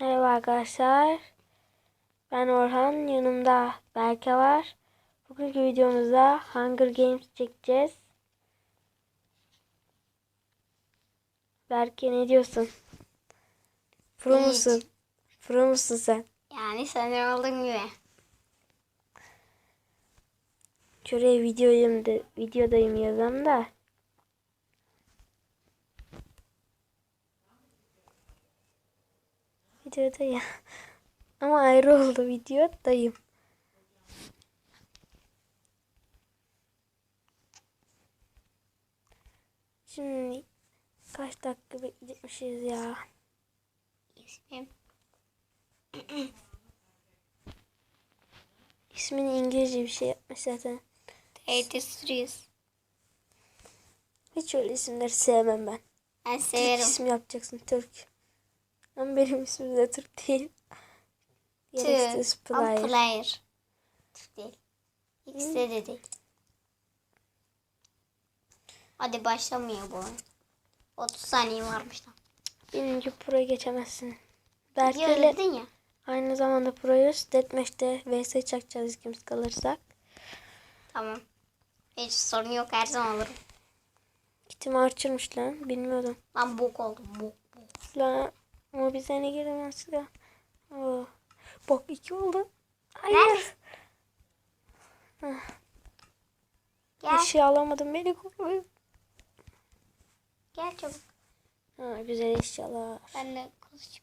Merhaba arkadaşlar. Ben Orhan. Yanımda Berke var. Bugünkü videomuzda Hunger Games çekeceğiz. Berke ne diyorsun? Pro Hiç. musun? Pro musun sen? Yani sanırım olduğum gibi. Şuraya videodayım, da, videodayım yazalım da. Videodayım. Ama ayrı oldu videodayım. Şimdi kaç dakika bekleyecekmişiz ya. İsmim İsmini İngilizce bir şey yapmış zaten. Edistrius. Hiç öyle isimleri sevmem ben. Ben Türk severim. ismi yapacaksın Türk. Ama benim ismim de Türk değil. Türk. Gereksiz Ama player. player. Türk değil. İkisi de değil. Hadi başlamıyor bu oyun. 30 saniye varmış lan. Birinci pro'ya geçemezsin. Belki Berke ile dedin ya. aynı zamanda proyuz. Deathmatch'te vs çakacağız ikimiz kalırsak. Tamam. Hiç sorun yok her zaman alırım. Kitim Archer'mış lan. Bilmiyordum. Lan bok oldum bok bok. Lan ama bize ne giremez ya. Oo. Bak iki oldu. Hayır. Gel. Bir şey alamadım. Beni koruyor. Gel çabuk. Ha, güzel eşyalar. Ben de kılıç.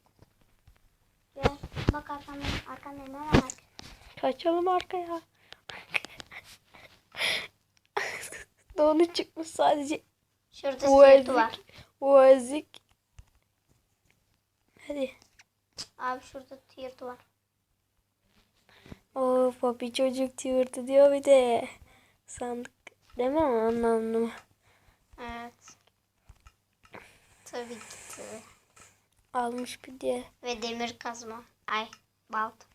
Gel. Bak arkamda. Arkamda ne var? Kaçalım arkaya. Donu çıkmış sadece. Şurada sırtı var. Uazik. Hadi. Abi şurada tiyatı var. Oo papi çocuk tüyürtü diyor bir de. Sandık. Değil mi ama mı? Evet. Tabii ki tabii. Almış bir diye. Ve demir kazma. Ay balta.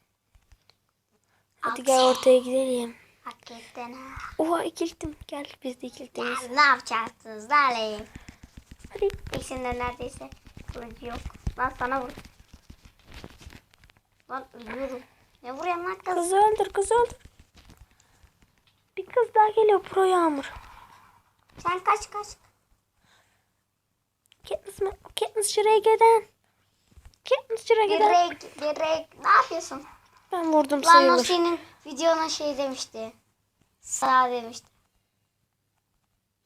Hadi gel ortaya gidelim. Hakikaten ha. Oha ikilttim. Gel biz de ikiltimiz. Ya, ne yapacaksınız lan? Hadi. İkisinde neredeyse kılıcı yok. Lan sana vur. Lan ölüyorum. Ne vuruyorsun lan kız? Kızı öldür kızı öldür. Bir kız daha geliyor pro yağmur. Sen kaç kaç. Katniss mi? Katniss şuraya giden. Katniss şuraya giden. Direkt direkt. Ne yapıyorsun? Ben vurdum Lan o sayılır. senin videona şey demişti. Sağ demişti.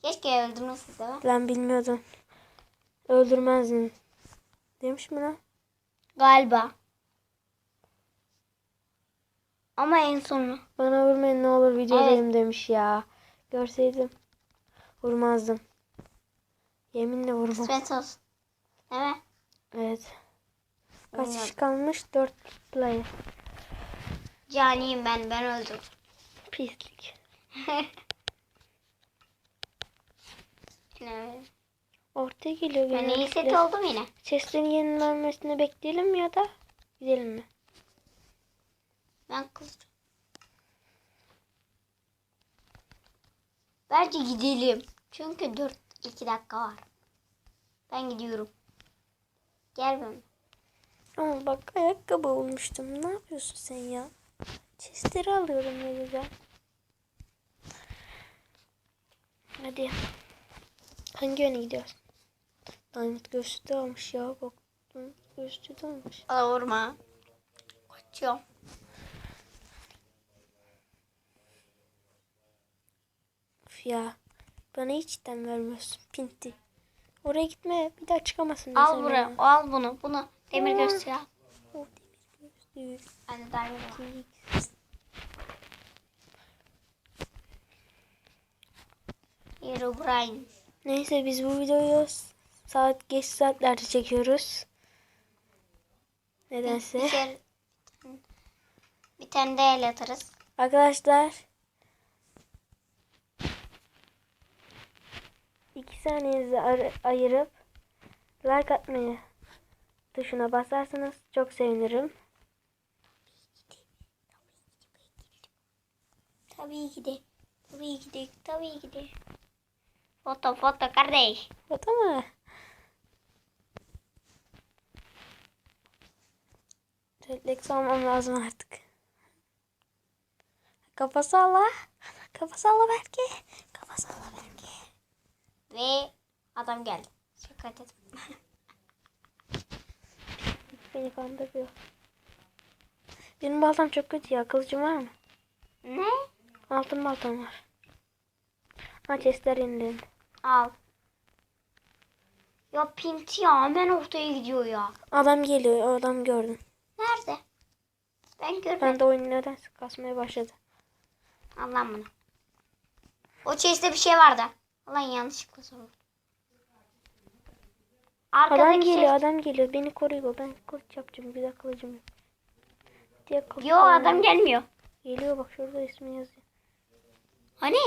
Keşke öldürmesin mi? Ben bilmiyordum. Öldürmezdin. Demiş mi lan? Galiba. Ama en sonu. Bana vurmayın ne olur videodayım demiş ya. Görseydim vurmazdım. Yeminle vurmam. Kısmet olsun. Mi? Evet. Kaç kişi kalmış? 4 player. Caniyim ben. Ben öldüm. Pislik. Evet. Ortaya geliyor Ben iyi set oldum yine. Chest'lerin yenilenmesini bekleyelim ya da gidelim mi? Ben kılıç. Bence gidelim. Çünkü 4 2 dakika var. Ben gidiyorum. Gel ben. Ama bak ayakkabı bulmuştum. Ne yapıyorsun sen ya? Chest'leri alıyorum güzel. Hadi. Hangi yöne gidiyoruz? Diamond göğsü de almış ya. Bak. Diamond göğsü de almış. Bana vurma. Kaçıyorum. Ya. Bana hiç item vermiyorsun. Pinti. Oraya gitme. Bir daha çıkamazsın. Al buraya. ya. Al bunu. Bunu. Demir göğsü al. O demir göğsü. Diamond var. Herobrine. Neyse biz bu videoyu saat geç saatlerde çekiyoruz. Nedense. Bir, kere- bir tane de el atarız. Arkadaşlar iki saniyenizi ayırıp like atmayı tuşuna basarsanız çok sevinirim. Tabii ki de. Tabii ki de. Tabii ki de. Foto foto kardeş. Foto mu? Refleks almam lazım artık. Kafa salla. Kafa salla belki. Kafa salla belki. Ve adam geldi. Dikkat et. Beni kandırıyor. Benim baltam çok kötü ya. Kılıcım var mı? ne? Altın baltam var. Ha chestler yenilendi. Al. Ya pinti ya hemen ortaya gidiyor ya. Adam geliyor. Adam gördüm. Ben görmedim. Ben de oyun nedense kasmaya başladı. Allah'ım bunu. O chest'te bir şey vardı. Ulan yanlışlıkla sordum. Arkadaki Adam geliyor. chest- Adam geliyor. Beni koruyor. Ben kılıç yapacağım. Güzel kılıcım yok. Diye Yo adam gelmiyor. Geliyor bak şurada ismi yazıyor. Hani?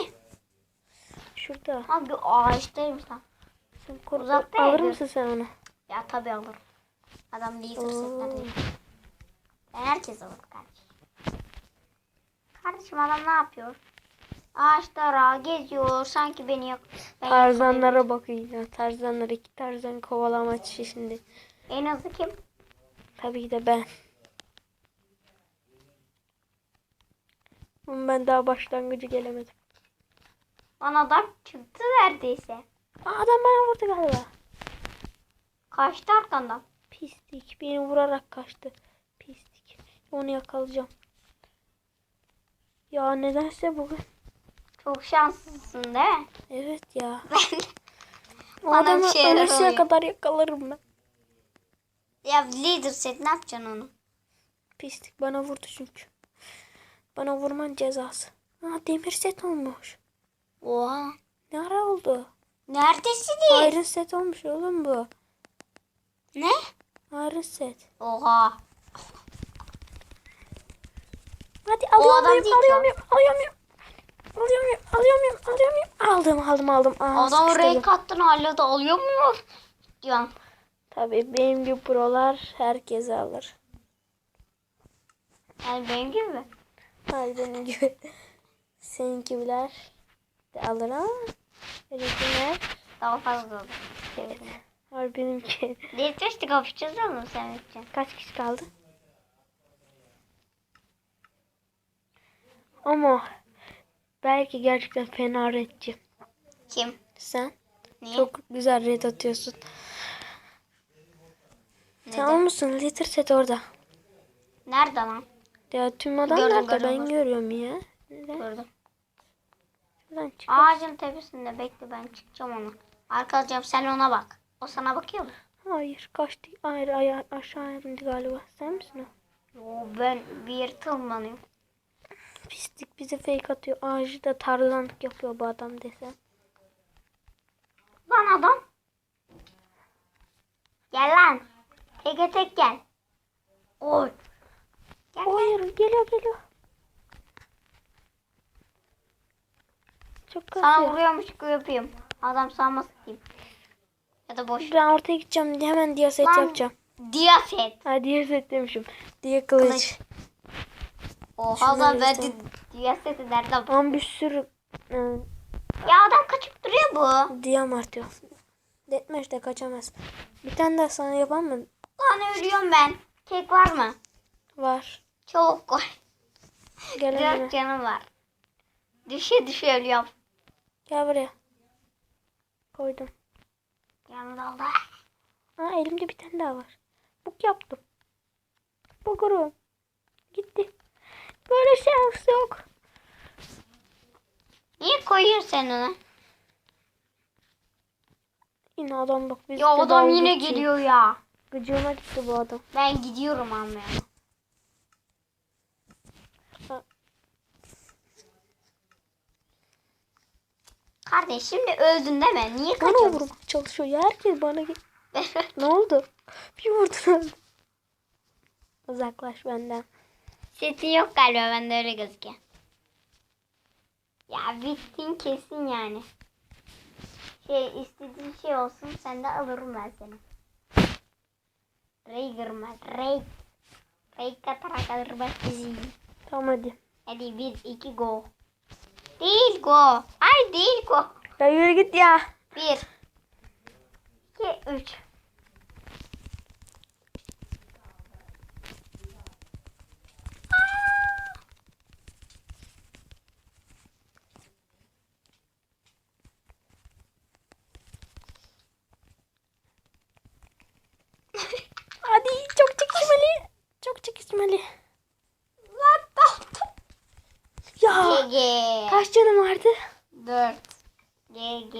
Şurada. Ha bir ağaçtaymış lan. Sen koru. Uzakta Alır mısın sen onu? Ya tabii alırım. Adam leader Oo. Herkes alır kardeşim. Kardeşim adam ne yapıyor? Ağaçlara geziyor. Sanki beni yok. Ben Tarzanlara bakıyor ya. Tarzanlar iki tarzan kovalama şimdi. En hızlı kim? Tabii ki de ben. Ama ben daha başlangıcı gelemedim. Lan adam çıktı neredeyse. Aa, adam bana vurdu galiba. Kaçtı arkandan. Pislik. Beni vurarak kaçtı. Onu yakalayacağım. Ya nedense bugün. Çok şanslısın değil mi? Evet ya. Ben O Bana bir adamı şeyler oluyor. kadar yakalarım ben. ya leader set ne yapacaksın onu? Pislik bana vurdu çünkü. Bana vurman cezası. Aa demir set olmuş. Oha. Ne ara oldu? Neredesiniz? Iron set olmuş oğlum bu. Ne? Iron set. Oha. Hadi O alıyor adam muyum? değil Alıyor ki muyum? Alıyor muyum? Alıyor muyum? Alıyor muyum? Alıyor muyum? Aldım aldım aldım. Aa, Adam renk attın hala da alıyor mu? Diyorsun. Tabii benim gibi prolar herkese alır. Yani benim gibi mi? Hayır benim gibi. Senin gibiler de alır ama benimkiler Daha fazla olur. evet. Hayır benimki. Delirtmiştik kapışacağız ama sen için. Kaç kişi kaldı? Ama belki gerçekten fena redci. Kim? Sen Niye? çok güzel red atıyorsun. Sen Neden? almışsın litter set orada. Nerede lan? Ya tüm adamlar Gördüm, gördüm, ben görüyorum ya. Neden? Gördüm. Şuradan çık. Ağacın tepesinde bekle ben çıkacağım ona. Arkadaşım sen ona bak. O sana bakıyor mu? Hayır kaçtı. Hayır aya aşağı indi galiba. Sen misin o? Yo, ben bir yere tırmanıyorum. Pislik bize fake atıyor. Ağacı da tarzanlık yapıyor bu adam desem. Lan adam. Gel lan. Teke tek gel. Oy. Gel. Hayır geliyor geliyor. Çok Sana kasıyor. vuruyormuş gibi yapayım. Adam sanmasın diyeyim. Ya da boş. Ben ortaya gideceğim. Hemen diye set Lan. yapacağım. Diyaset. Ha diye set demişim. Diye kılıç. Kılıç. Oha lan ben de diyaseti nereden? Ama bir sürü e, Ya adam kaçıp duruyor bu. diyam artıyor. Deathmatch'te kaçamaz. Bir tane daha sana yapalım mı? Lan ölüyorum ben. Kek var mı? Var. Çabuk koy. Gel. Dört canım var. Düşe düşe ölüyorum. Gel buraya. Koydum. Yanımda oldu. Ha elimde bir tane daha var. Buk yaptım. Bukurum. Gitti. Böyle şans yok. Niye koyuyorsun sen onu? Yine adam bak. Biz Ya adam yine geliyor ya. Gıcığıma gitti bu adam. Ben gidiyorum almaya. Ha. Kardeş şimdi öldün değil mi? Niye Bana kaçıyorsun? vurmak çalışıyor ya. Herkes bana Ne oldu? Bir vurdun öldü. Uzaklaş benden. Setin yok galiba bende öyle gözüküyor. Ya bittin kesin yani. Şey istediğin şey olsun sen de alırım ben seni. Raiger ben. Raid. Raid katarak alırım ben sizi. Tamam hadi. Hadi bir iki go. Değil go. Ay değil go. Ya yürü git ya. Bir. iki üç. GG. kaç canım vardı? 4. GG.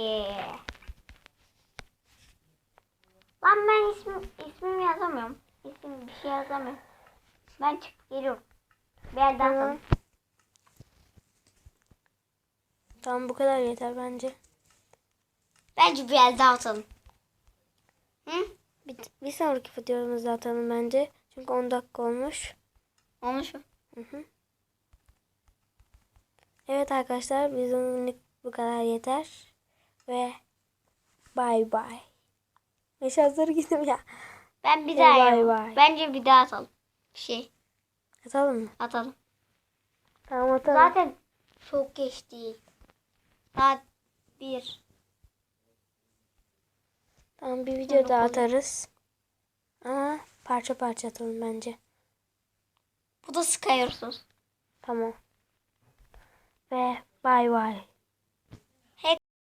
Lan ben ismim, ismimi yazamıyorum. İsim bir şey yazamıyorum. Ben çıkıp geliyorum. Bir yerden Tamam. sonra. Tamam bu kadar yeter bence. Bence bir el daha atalım. Hı? Bir, bir sonraki videomuzda atalım bence. Çünkü 10 dakika olmuş. Olmuş mu? Hı hı. Evet arkadaşlar bizimlik bu kadar yeter. Ve bay bay. Beş hazır gittim ya. Ben bir daha bay bay. Bence bir daha atalım. Bir şey Atalım mı? atalım. Tamam atalım. Zaten çok geç değil. Saat 1. Tamam bir video daha bakalım. atarız. Ama parça parça atalım bence. Bu da Skyrsuz. Tamam. Ve bay bay.